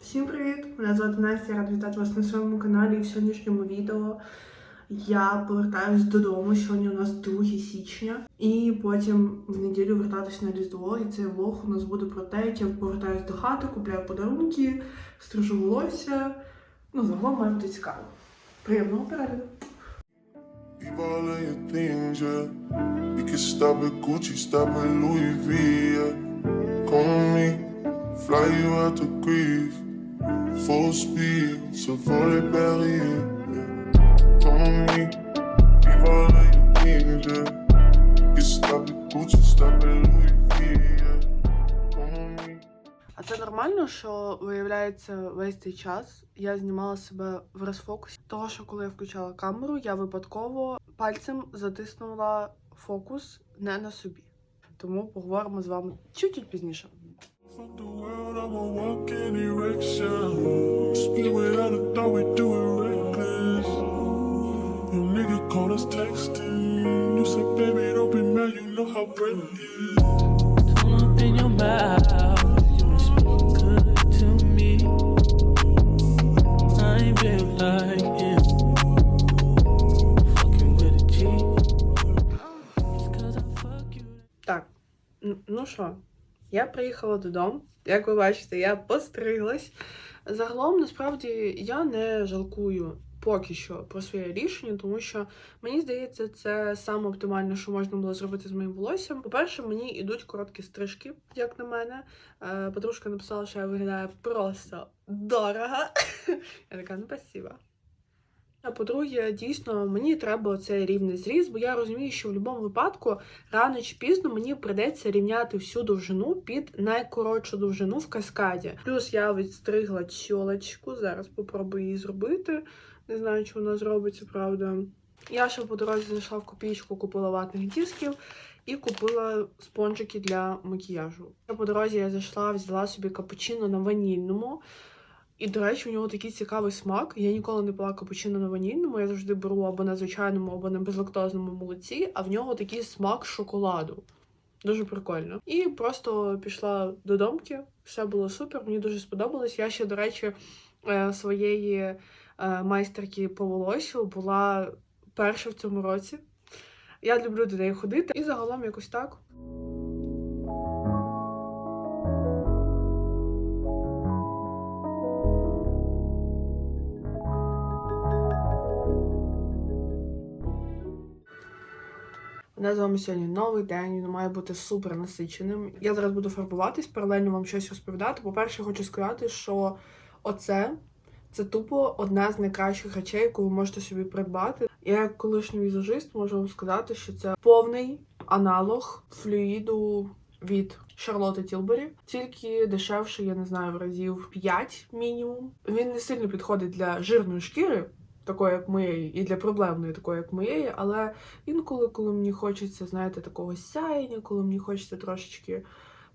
Всім привіт! Мене звати Настя, рада вітати вас на своєму каналі. І в сьогоднішньому відео я повертаюсь додому. Сьогодні у нас 2 січня, і потім в неділю вертатись на Різдво. І цей влог у нас буде про те, як я повертаюсь до хати, купляю подарунки, стрижу волосся. Ну, загалом має цікаво. Приємного перегляду! Leave all of your things, yeah. We can stop at Gucci, stop at Louis V, yeah. Come me, fly you out to Greece. Full speed, Safari Perrier, yeah. Come with me, leave all of your things, yeah. We can stop at Gucci, stop at Louis V, yeah. А це нормально, що виявляється весь цей час я знімала себе в розфокусі. Того, що коли я включала камеру, я випадково пальцем затиснула фокус не на собі. Тому поговоримо з вами чуть-чуть пізніше. Fuck the world, I'ma ну що, я приїхала додому. Як ви бачите, я постриглась. Загалом, насправді, я не жалкую поки що про своє рішення, тому що мені здається, це саме оптимальне, що можна було зробити з моїм волоссям. По-перше, мені йдуть короткі стрижки, як на мене. Е, Подружка написала, що я виглядаю просто дорого. Я така, ну спасибо. А по-друге, дійсно, мені треба цей рівний зріз, бо я розумію, що в будь-якому випадку рано чи пізно мені прийдеться рівняти всю довжину під найкоротшу довжину в каскаді. Плюс я відстригла чолочку, зараз попробую її зробити. Не знаю, чи вона зробиться, правда. Я ще по дорозі зайшла в копійку, купила ватних дисків і купила спонжики для макіяжу. По дорозі я зайшла, взяла собі капучино на ванільному. І, до речі, у нього такий цікавий смак. Я ніколи не пила капучино на ванільному. Я завжди беру або на звичайному, або на безлактозному молоці, а в нього такий смак шоколаду. Дуже прикольно. І просто пішла до домки, все було супер, мені дуже сподобалось. Я ще, до речі, е, своєї е, майстерки по волосю була перша в цьому році. Я люблю до неї ходити. І загалом якось так. У нас з вами сьогодні новий день, він має бути супер насиченим. Я зараз буду фарбуватись, паралельно вам щось розповідати. По-перше, хочу сказати, що оце це тупо одна з найкращих речей, яку ви можете собі придбати. Я, як колишній візажист, можу вам сказати, що це повний аналог флюїду від Шарлотти Тілбері, тільки дешевше, я не знаю, в разів 5 мінімум. Він не сильно підходить для жирної шкіри. Такої, як моєї, і для проблемної, такої, як моєї, але інколи, коли мені хочеться, знаєте, такого сяєння, коли мені хочеться трошечки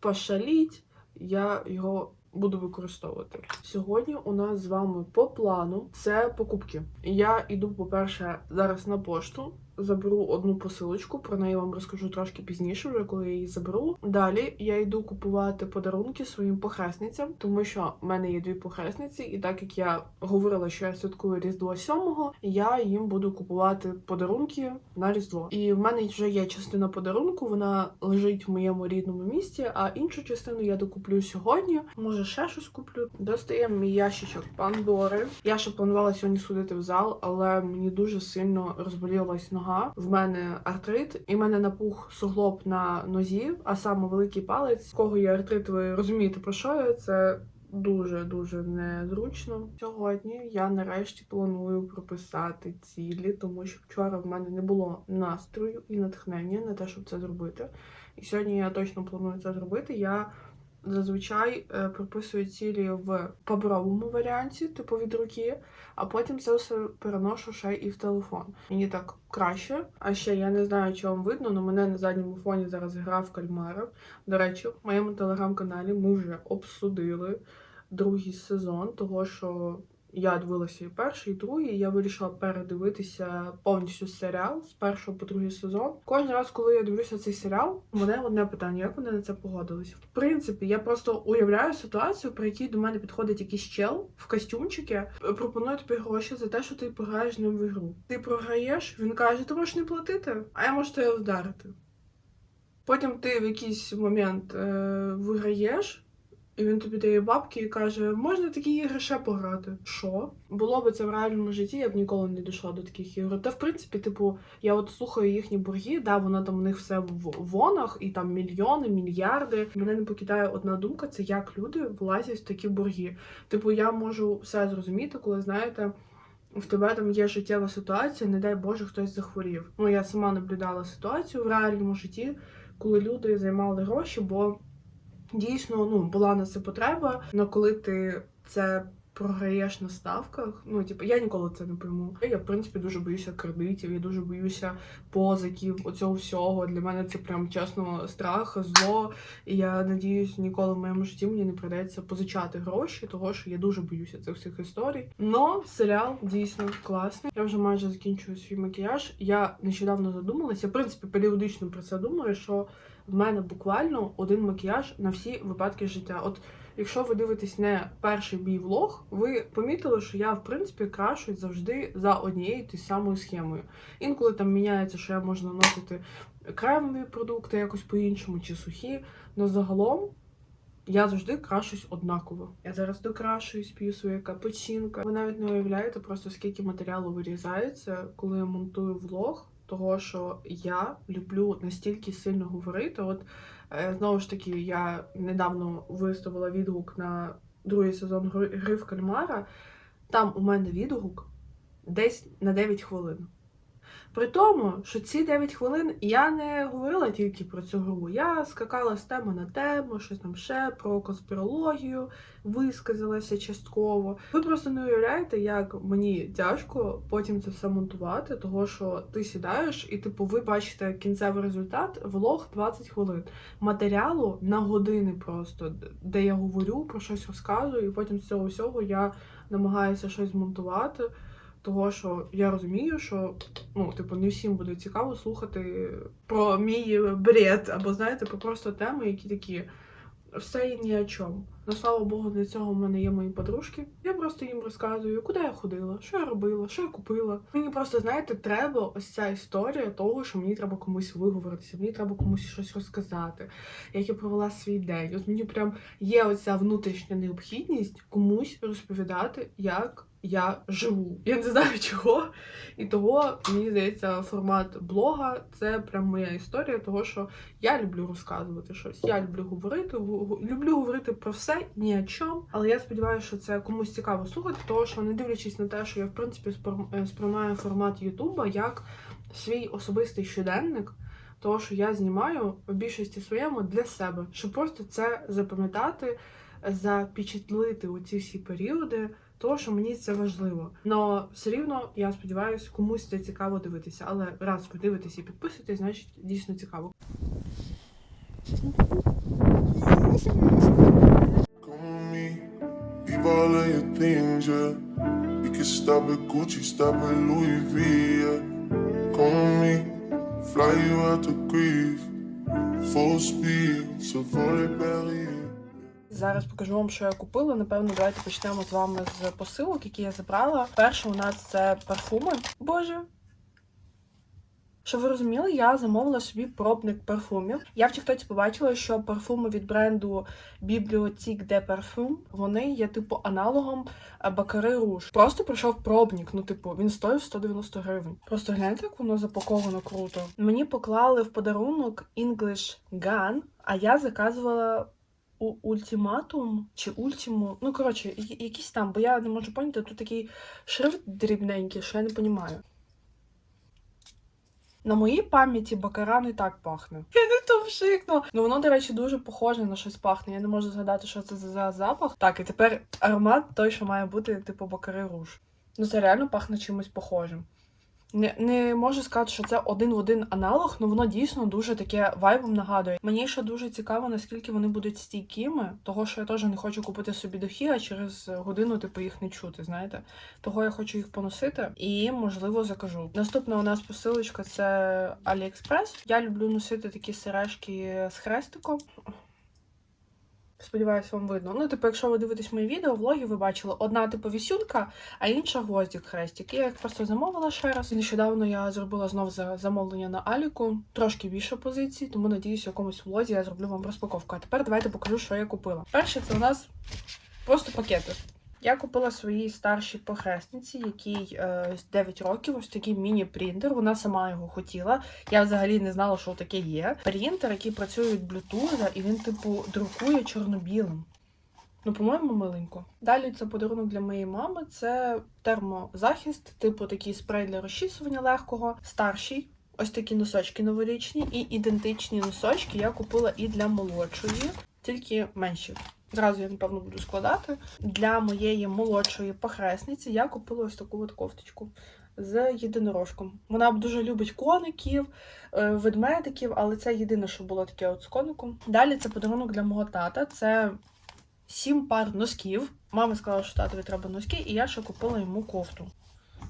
пошаліть, я його буду використовувати. Сьогодні у нас з вами по плану це покупки. Я йду, по-перше, зараз на пошту. Заберу одну посилочку, про неї вам розкажу трошки пізніше, вже коли я її заберу. Далі я йду купувати подарунки своїм похресницям, тому що в мене є дві похресниці, і так як я говорила, що я святкую Різдво 7-го, я їм буду купувати подарунки на Різдво. І в мене вже є частина подарунку, вона лежить в моєму рідному місті, а іншу частину я докуплю сьогодні. Може, ще щось куплю. Достаємо мій ящичок Пандори. Я ще планувала сьогодні сходити в зал, але мені дуже сильно розболілась нога. В мене артрит, і в мене напух суглоб на нозі, а саме великий палець. В кого є артрит, ви розумієте про що я? Це дуже дуже незручно. Сьогодні я нарешті планую прописати цілі, тому що вчора в мене не було настрою і натхнення на те, щоб це зробити. І сьогодні я точно планую це зробити. Я зазвичай е, прописую цілі в паперовому варіанті, типу від руки, а потім це все переношу ще і в телефон. Мені так краще. А ще я не знаю, чи вам видно, але мене на задньому фоні зараз гра в кальмара. До речі, в моєму телеграм-каналі ми вже обсудили другий сезон, того що я дивилася і перший, і другий, я вирішила передивитися повністю серіал з першого по другий сезон. Кожен раз, коли я дивлюся цей серіал, у мене одне питання: як вони на це погодились? В принципі, я просто уявляю ситуацію, при якій до мене підходить якийсь чел в костюмчики, пропонує тобі гроші за те, що ти пограєш з ним в ігру. Ти програєш, він каже, ти можеш не платити, а я можу тебе вдарити. Потім ти в якийсь момент е, виграєш. І він тобі дає бабки і каже, можна такі ігри ще пограти. Що? Було би це в реальному житті, я б ніколи не дійшла до таких ігор. Та в принципі, типу, я от слухаю їхні борги, да, воно там у них все в вонах, і там мільйони, мільярди. Мене не покидає одна думка: це як люди влазять в такі борги. Типу, я можу все зрозуміти, коли знаєте. В тебе там є життєва ситуація, не дай Боже, хтось захворів. Ну я сама наблюдала ситуацію в реальному житті, коли люди займали гроші, бо дійсно ну, була на це потреба. Але коли ти це програєш на ставках, ну типу, я ніколи це не пойму. Я в принципі дуже боюся кредитів, я дуже боюся позиків, оцього всього. Для мене це прям чесно страх, зло. І я надіюсь, ніколи в моєму житті мені не прийдеться позичати гроші, того що я дуже боюся цих всіх історій. Но серіал дійсно класний. Я вже майже закінчую свій макіяж. Я нещодавно задумалася. В принципі, періодично про це думаю, що в мене буквально один макіяж на всі випадки життя. От якщо ви дивитесь не перший мій влог, ви помітили, що я в принципі крашусь завжди за однією тією самою схемою. Інколи там міняється, що я можу наносити кремові продукти якось по-іншому чи сухі. Но загалом я завжди крашусь однаково. Я зараз докрашуюсь, п'ю своє капучинка. Ви навіть не уявляєте просто скільки матеріалу вирізається, коли я монтую влог. Того, що я люблю настільки сильно говорити. От знову ж таки, я недавно виставила відгук на другий сезон «Гри гри в кальмара. Там у мене відгук десь на 9 хвилин. При тому, що ці 9 хвилин я не говорила тільки про цю гру. Я скакала з теми на тему, щось там ще про конспірологію, висказалася частково. Ви просто не уявляєте, як мені тяжко потім це все монтувати, того що ти сідаєш і, типу, ви бачите кінцевий результат, влог 20 хвилин. Матеріалу на години просто, де я говорю, про щось розказую, і потім з цього всього я намагаюся щось змонтувати. Того, що я розумію, що ну, типу, не всім буде цікаво слухати про мій бред, або знаєте, про просто теми, які такі все і ні о чому. Ну, слава Богу, для цього в мене є мої подружки. Я просто їм розказую, куди я ходила, що я робила, що я купила. Мені просто, знаєте, треба ось ця історія того, що мені треба комусь виговоритися, мені треба комусь щось розказати, як я провела свій день. От мені прям є оця внутрішня необхідність комусь розповідати, як я живу. Я не знаю чого. І того, мені здається, формат блога це прям моя історія, того що я люблю розказувати щось. Я люблю говорити, люблю говорити про все, ні о чому. Але я сподіваюся, що це комусь цікаво слухати, того що не дивлячись на те, що я в принципі е, сприймаю формат Ютуба як свій особистий щоденник. Того, що я знімаю в більшості своєму для себе, щоб просто це запам'ятати, запечатлити у ці всі періоди, того, що мені це важливо. Но все рівно я сподіваюся, комусь це цікаво дивитися. Але раз ви дивитесь і підписуєтесь, значить дійсно цікаво. Fly you out to Greece, full speed, so volley Paris. Зараз покажу вам, що я купила. Напевно, давайте почнемо з вами з посилок, які я забрала. Перше у нас це парфуми. Боже. Щоб ви розуміли, я замовила собі пробник парфумів. Я в Тіктоці побачила, що парфуми від бренду Bibliothèque de Parfum, вони є типу аналогом Бакари Руж. Просто прийшов пробник. Ну, типу, він стоїв 190 гривень. Просто гляньте, як воно запаковано круто. Мені поклали в подарунок English Gun, а я заказувала ультиматум чи ультиму. Ну, коротше, якісь там, бо я не можу поняти, тут такий шрифт дрібненький, що я не розумію. На моїй пам'яті бакара не так пахне. Я не то вшикнула. Ну воно, до речі, дуже похоже на щось пахне. Я не можу згадати, що це за запах. Так, і тепер аромат той, що має бути, типу, бакари руж. Ну це реально пахне чимось похожим. Не, не можу сказати, що це один в один аналог, але воно дійсно дуже таке вайбом нагадує. Мені ще дуже цікаво, наскільки вони будуть стійкими, того що я теж не хочу купити собі духи, а через годину типу їх не чути. Знаєте, того я хочу їх поносити і можливо закажу. Наступна у нас посилочка це AliExpress. Я люблю носити такі сережки з хрестиком. Сподіваюсь, вам видно. Ну, типу, якщо ви дивитесь мої відео, влоги, ви бачили одна типу вісюнка, а інша гвоздик хрестик. Я їх просто замовила ще раз. Нещодавно я зробила знов за замовлення на Аліку, трошки більше позицій, тому надіюсь, в якомусь влозі я зроблю вам розпаковку. А тепер давайте покажу, що я купила. Перше, це у нас просто пакети. Я купила своїй старшій похресниці, якій е, 9 років, ось такий міні-принтер. Вона сама його хотіла. Я взагалі не знала, що таке є. Принтер, який працює від Bluetooth, і він, типу, друкує чорно-білим. Ну, по-моєму, миленько. Далі це подарунок для моєї мами. Це термозахист, типу такий спрей для розчісування легкого, старший. Ось такі носочки новорічні і ідентичні носочки я купила і для молодшої, тільки менші. Зразу я, напевно, буду складати. Для моєї молодшої похресниці я купила ось таку от кофточку з єдинорожком. Вона дуже любить коників, е, ведмедиків, але це єдине, що було таке от з коником. Далі це подарунок для мого тата. Це сім пар носків. Мама сказала, що татові треба носки, і я ще купила йому кофту.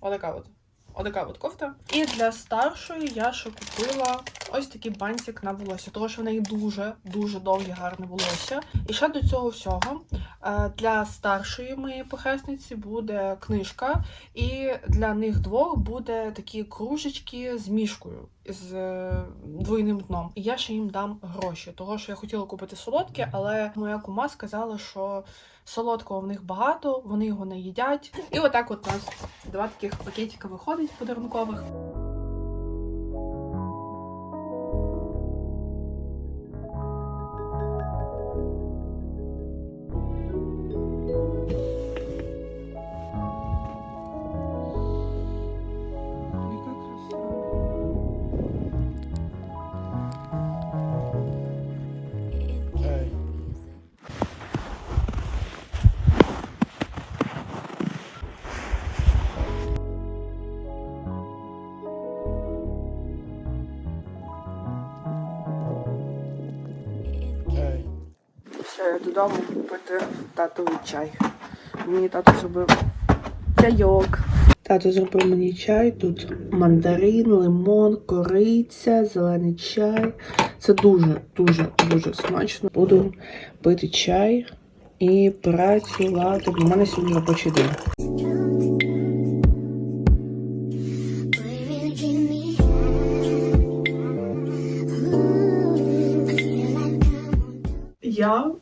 Отака от. Отака от кофта. І для старшої я ще купила ось такий бантик на волосся, тому що в неї дуже дуже довге гарне волосся. І ще до цього всього е, для старшої моєї похресниці буде книжка, і для них двох буде такі кружечки з мішкою з е, двойним дном. І я ще їм дам гроші, того що я хотіла купити солодке, але моя кума сказала, що солодкого в них багато, вони його не їдять. І отак от у нас два таких пакетика виходить подарункових. Додому купити татовий чай. Мені тато зробив чайок. Тато зробив мені чай. Тут мандарин, лимон, кориця, зелений чай. Це дуже, дуже, дуже смачно. Буду пити чай і працювати. У мене сьогодні робочий день.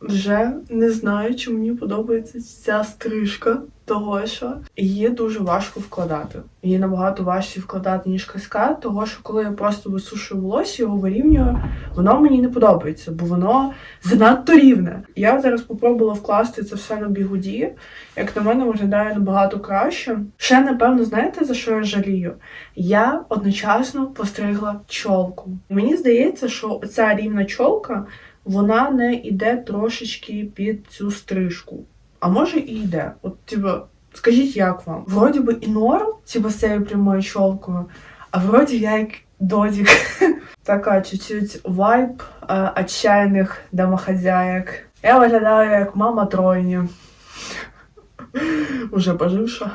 Вже не знаю, чи мені подобається ця стрижка, того що її дуже важко вкладати. Її набагато важче вкладати, ніж каскад, того що коли я просто висушую волосся, його вирівнюю, воно мені не подобається, бо воно занадто рівне. Я зараз попробувала вкласти це все на бігуді. Як на мене, виглядає набагато краще. Ще, напевно, знаєте, за що я жалію? Я одночасно постригла чолку. Мені здається, що ця рівна чолка вона не йде трошечки під цю стрижку. А може і йде. От, типу, скажіть, як вам? Вроді би і норм, типу, з цією прямою чолкою, а вроді я як додік. Така чуть-чуть вайб е, отчаяних домохозяек. Я виглядаю як мама тройні. Уже поживша.